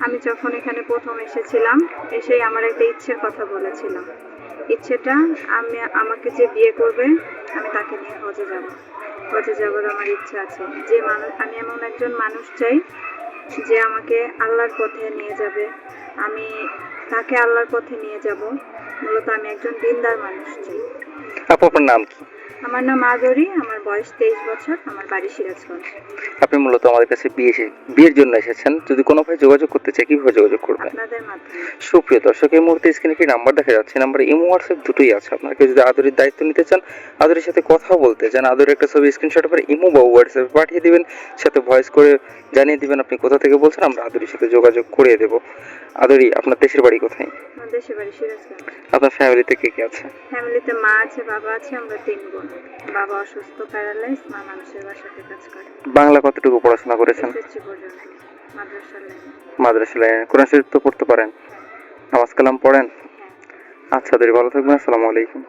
আমি যখন এখানে প্রথম এসেছিলাম, এসেই আমার একটা ইচ্ছের কথা বলেছিলাম। ইচ্ছেটা, আমি, আমাকে যে বিয়ে করবে, আমি তাকে নিয়ে হজে যাব। হজে যাবার আমার ইচ্ছা আছে। যে মানুষ আমি এমন একজন মানুষ চাই, যে আমাকে আল্লাহর পথে নিয়ে যাবে। আমি তাকে আল্লাহর পথে নিয়ে যাব। মূলত আমি একজন দিনদার মানুষ চাই। আপু, আপনার নাম কি? আমার নাম আদরি আমার বয়স তেইশ বছর আমার বাড়ি সিরাজগঞ্জ। আপনি মূলত আমাদের কাছে বিয়ে বিয়ের জন্য এসেছেন। যদি কোনো ভাই যোগাযোগ করতে চায় কীভাবে যোগাযোগ করবেন? আপনাদের মাধ্যমে। সুপ্রিয় দর্শক এই মুহূর্তে স্ক্রিনে একটি নাম্বার দেখা যাচ্ছে। নাম্বারে ইমো হোয়াটসঅ্যাপ দুটোই আছে। আপনাকে যদি আদরের দায়িত্ব নিতে চান আদরের সাথে কথা বলতে চান আদরের একটা ছবি স্ক্রিনশট করে ইমো বা হোয়াটসঅ্যাপে পাঠিয়ে দিবেন। সাথে ভয়েস করে জানিয়ে দিবেন আপনি কোথা থেকে বলছেন আমরা আদরের সাথে যোগাযোগ করিয়ে দেব। আদরি আপনার দেশের বাড়ি কোথায়? দেশের বাড়ি সিরাজগঞ্জ আপনার ফ্যামিলিতে কে কে আছে? ফ্যামিলিতে মা আছে বাবা আছে আমরা তিন বোন। বাবা অসুস্থ প্যারালাইজ মা মানুষের বাসাতে কাজ করে। বাংলা কতটুকু পড়াশোনা করেছেন? এসএসসি পর্যন্ত। মাদ্রাসা লাইনে মাদ্রাসা লাইনে কোরআন শরীফ তো পড়তে পারেন? নামাজ কালাম পড়েন? হ্যাঁ। আচ্ছা দেরি ভালো থাকবেন আসসালামু আলাইকুম।